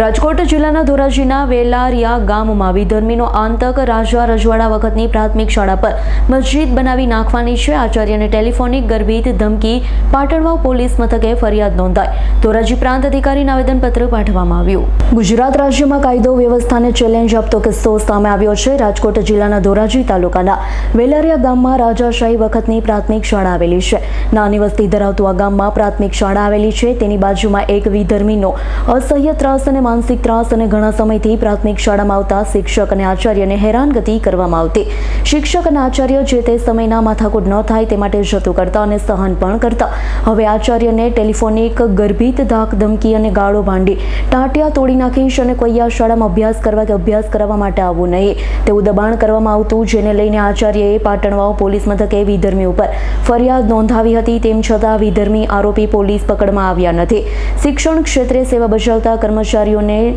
રાજકોટ જિલ્લાના ધોરાજીના વેલારિયા ગામમાં વિધર્મીનો આંતક રાજા રજવાડા વખતની પ્રાથમિક શાળા પર મસ્જિદ બનાવી નાખવાની છે. આચાર્યને ટેલિફોનિક ગર્ભિત ધમકી પાટણવા પોલીસ મથકે ફરિયાદ નોંધાઈ. ધોરાજી પ્રાંત અધિકારીને આવેદનપત્ર પાઠવવામાં આવ્યું. ગુજરાત રાજ્યમાં કાયદો વ્યવસ્થાને ચેલેન્જ આપતો કિસ્સો સામે આવ્યો છે. રાજકોટ જિલ્લાના ધોરાજી તાલુકાના વેલારિયા ગામમાં રાજાશાહી વખતની પ્રાથમિક શાળા આવેલી છે. નાની વસ્તી ધરાવતું આ ગામમાં પ્રાથમિક શાળા આવેલી છે. તેની બાજુમાં એક વિધર્મીનો અસહ્ય ત્રાસ અને માનસિક ત્રાસ અને ઘણા સમયથી પ્રાથમિક શાળામાં આવતા શિક્ષક અને આચાર્યને હેરાનગતિ કરવામાં આવતી. શિક્ષક અને આચાર્ય જે તે સમયના માથાકૂટ ન થાય તે માટે જતું કરતા અને સહન પણ કરતા. હવે આચાર્યને ટેલિફોનિક ગર્ભિત ધાક ધમકી અને ગાળો ભાંડી, ટાંટિયા તોડી નાખીશ અને કોઈ આ શાળામાં અભ્યાસ કરવા કે અભ્યાસ કરવા માટે આવવું નહીં. તેવું દબાણ કરવામાં આવતું, જેને લઈને આચાર્યએ પાટણવાવ પોલીસ મથકે વિધર્મી ઉપર ફરિયાદ નોંધાવી હતી, તેમ છતાં વિધર્મી આરોપી પોલીસ પકડમાં આવ્યા નથી. શિક્ષણ ક્ષેત્રે સેવા બજાવતા કર્મચારીઓને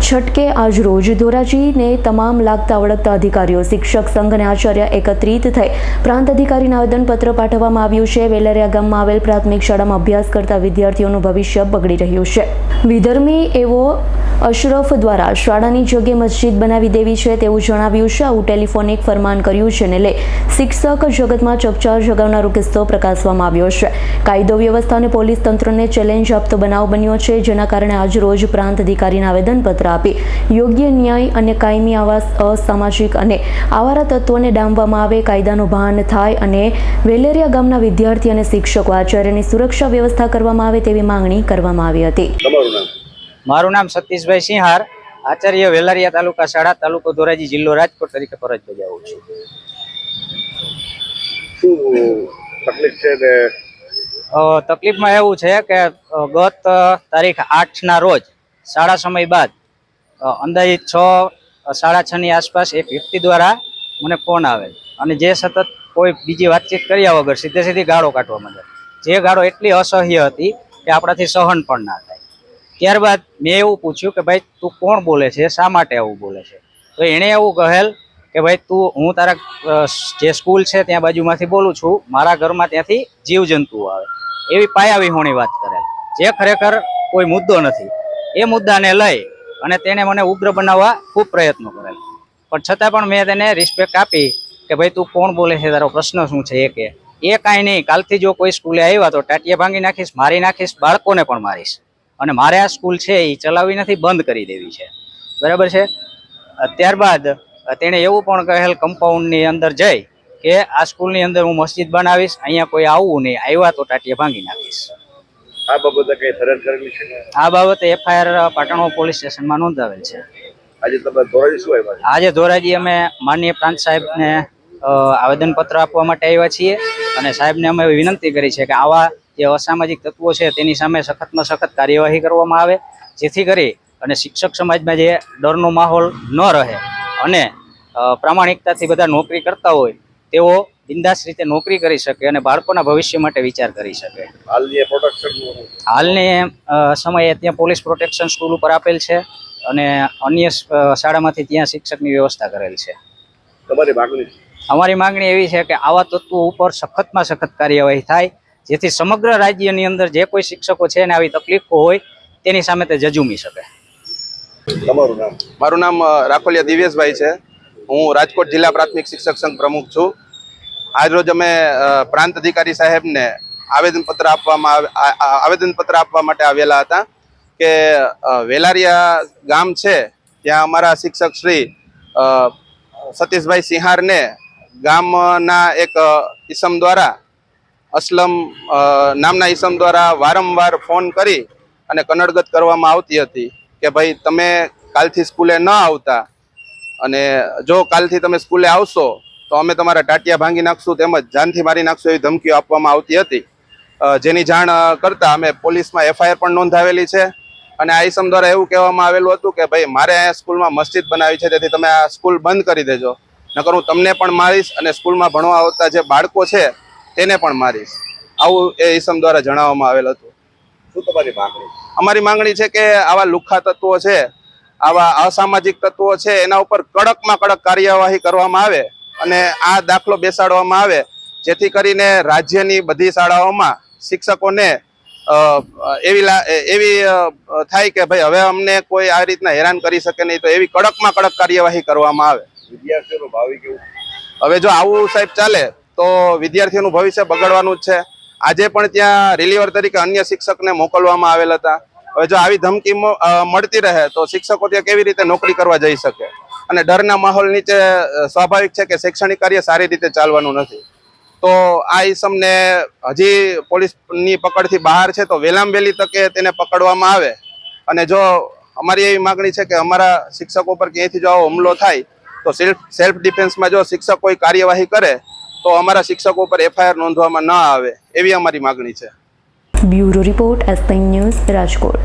છટકે આજ રોજ ધોરાજીને તમામ લાગતા વળગતા અધિકારીઓ, શિક્ષક સંઘ અને આચાર્ય એકત્રિત થઈ પ્રાંત અધિકારીને આવેદનપત્ર પાઠવવામાં આવ્યું છે. વેલરિયા ગામમાં આવેલ પ્રાથમિક શાળામાં અભ્યાસ કરતા વિદ્યાર્થીઓનું ભવિષ્ય બગડી રહ્યું છે. વિધર્મી એવો અશરફ દ્વારા શાળાની જગ્યાએ મસ્જિદ બનાવી દેવી છે તેવું જણાવ્યું છે. આવું ટેલિફોનિક ફરમાન કર્યું છે ને લે શિક્ષક જગતમાં ચકચાર જગાવનારો કિસ્સો પ્રકાશવામાં આવ્યો છે. કાયદો, વ્યવસ્થા અને પોલીસ તંત્રને ચેલેન્જ આપતો બનાવ બન્યો છે. જેના કારણે આજ રોજ પ્રાંત અધિકારીના આવેદનપત્ર આપી. યોગ્ય ન્યાય અને કાયમી આવાસ અસામાજિક અને આવારા તત્વોને ડામવામાં આવે કાયદાનું ભાન થાય અને વેલેરિયા ગામના વિદ્યાર્થી અને શિક્ષકો આચાર્યની સુરક્ષા વ્યવસ્થા કરવામાં આવે તેવી માંગણી કરવામાં આવી હતી. મારું નામ સતીશભાઈ સિંહાર આચાર્ય વેલારિયા તાલુકા શાળા તાલુકો ધોરાજી જિલ્લો રાજકોટ તરીકે ફરજ બજાવું છું. તકલીફ છે ને? તકલીફમાં એવું છે કે ગત તારીખ આઠના રોજ શાળા સમય બાદ અંદાજિત છ સાડા છ ની આસપાસ એક વ્યક્તિ દ્વારા મને ફોન આવેલ અને જે સતત કોઈ બીજી વાતચીત કર્યા વગર સીધે સીધી ગાળો કાઢવા માંડે જે ગાળો એટલી અસહ્ય હતી કે આપણાથી સહન પણ ના થાય. ત્યારબાદ મેં એવું પૂછ્યું કે ભાઈ, તું કોણ બોલે છે? શા માટે આવું બોલે છે? તો એણે એવું કહેલ કે, ભાઈ, તું, હું તારા જે સ્કૂલ છે ત્યાં બાજુમાંથી બોલું છું. મારા ઘરમાં ત્યાંથી જીવજંતુઓ આવે. એવી પાયાવિહોણી વાત કરેલ. જે ખરેખર કોઈ મુદ્દો નથી. એ મુદ્દાને લઈ અને તેને મને ઉગ્ર બનાવવા ખૂબ પ્રયત્નો કરેલ પણ છતાં પણ મેં તેને રિસ્પેક્ટ આપી કે ભાઈ તું કોણ બોલે છે, તારો પ્રશ્ન શું છે એ કે. એ કાંઈ નહીં, કાલથી જો કોઈ સ્કૂલે આવ્યા તો ટાટિયા ભાંગી નાખીશ, મારી નાખીશ, બાળકોને પણ મારીશ. અને મારે આ સ્કૂલ છે એ ચલાવી નથી, બંધ કરી દેવી છે. બરાબર છે? ત્યારબાદ તેણે એવું પણ કહેલ કમ્પાઉન્ડની અંદર જઈ કે આ સ્કૂલની અંદર હું મસ્જિદ બનાવીશ, અહીંયા કોઈ આવવું નહીં, આવ્યા તો ટાટિયા ભાંગી નાખીશ. આ બાબતે કઈ ફરિયાદ કરેલી છે આ બાબતે એફઆઈઆર પાટણો પોલીસ સ્ટેશનમાં નોંધાવેલ છે. આજે તમે ધોરાજી શું આવ્યા આજે ધોરાજી અમે માનનીય પ્રાંત સાહેબને આવેદનપત્ર આપવા માટે આવ્યા છીએ અને સાહેબને અમે વિનંતી કરી છે કે આવા જે અસામાજિક તત્વો છે તેની સામે સખતમાં સખત કાર્યવાહી કરવામાં આવે જેથી કરી અને શિક્ષક સમાજમાં જે ડરનો માહોલ ન રહે અને પ્રામાણિકતાથી બધા નોકરી કરતા હોય તેઓ બિંદાસ રીતે નોકરી કરી શકે અને બાળકોના ભવિષ્ય માટે વિચાર કરી શકે. હાલની સમયે ત્યાં પોલીસ પ્રોટેક્શન સ્કૂલ ઉપર આપેલ છે અને અન્ય શાળામાંથી ત્યાં શિક્ષકની વ્યવસ્થા કરેલ છે. અમારી માંગણી એવી છે કે આવા તત્વો ઉપર સખતમાં સખત કાર્યવાહી થાય જેથી સમગ્ર રાજ્યની અંદર જે કોઈ શિક્ષકો છે અને આવી તકલીફો હોય તેની સામે તે જજુમી શકે. મારું નામ રાખોલિયા દિવ્યેશભાઈ છે. હું રાજકોટ જિલ્લા પ્રાથમિક શિક્ષક સંઘ પ્રમુખ છું. આજરોજ અમે પ્રાંત અધિકારી સાહેબને આવેદનપત્ર આપવામાં આવેદનપત્ર આપવા માટે આવેલા હતા કે વેલારિયા ગામ છે, ત્યાં અમારા શિક્ષક શ્રી સતીશભાઈ સિંહારને ગામના એક ઈસમ દ્વારા, અસલમ નામના ઈસમ દ્વારા વારંવાર ફોન કરી અને કનડગત કરવામાં આવતી હતી કે ભાઈ તમે કાલથી સ્કૂલે ન આવતા અને જો કાલથી તમે સ્કૂલે આવશો તો અમે તમારા ટાટિયા ભાંગી નાખશું તેમજ જાનથી મારી નાખશું એવી ધમકીઓ આપવામાં આવતી હતી. જેની જાણ કરતાં અમે પોલીસમાં એફઆઈઆર પણ નોંધાવેલી છે. અને આ ઈસમ દ્વારા એવું કહેવામાં આવેલું હતું કે ભાઈ મારે અહીંયા સ્કૂલમાં મસ્જિદ બનાવી છે તેથી તમે આ સ્કૂલ બંધ કરી દેજો. નકર હું તમને પણ મારીશ અને સ્કૂલમાં ભણવા આવતા જે બાળકો છે તેને પણ મારીશ. આવું એ ઈસમ દ્વારા જણાવવામાં આવેલ હતું. શું તમારી માંગણી? અમારી માંગણી છે કે આવા લુખ્ખા તત્વો છે આવા અસામાજિક તત્વો છે એના ઉપર કડકમાં કડક કાર્યવાહી કરવામાં આવે. અને આ દાખલો બેસાડવામાં આવે જેથી કરીને રાજ્યની બધી શાળાઓમાં શિક્ષકોને એવી એવી થાય કે ભાઈ હવે અમને કોઈ આ રીતના હેરાન કરી શકે નહીં તો એવી કડકમાં કડક કાર્યવાહી કરવામાં આવે. વિદ્યાર્થીઓનું ભાવિ કેવું? હવે જો આવું સાહેબ ચાલે તો વિદ્યાર્થીઓનું ભવિષ્ય બગડવાનું જ છે. આજે પણ ત્યાં રિલીવર તરીકે અન્ય શિક્ષકને મોકલવામાં આવેલ હતા. હવે જો આવી ધમકી મળતી રહે તો શિક્ષકો ત્યાં કેવી રીતે નોકરી કરવા જઈ શકે? અને ડરના માહોલ નીચે સ્વાભાવિક છે કે શૈક્ષણિક કાર્ય સારી રીતે ચાલવાનું નથી. તો આ ઈસમને હજી પોલીસની પકડથી બહાર છે, તો વહેલામ વહેલી તકે તેને પકડવામાં આવે. અને જો અમારી એવી માગણી છે કે અમારા શિક્ષકો પર ક્યાંયથી જો આવો હુમલો થાય, તો સેલ્ફ સેલ્ફ ડિફેન્સમાં જો શિક્ષક કોઈ કાર્યવાહી કરે, તો અમારા શિક્ષકો પર એફઆઈઆર નોંધવામાં ન આવે, એવી અમારી માગણી છે. Bureau report S news Rajkot.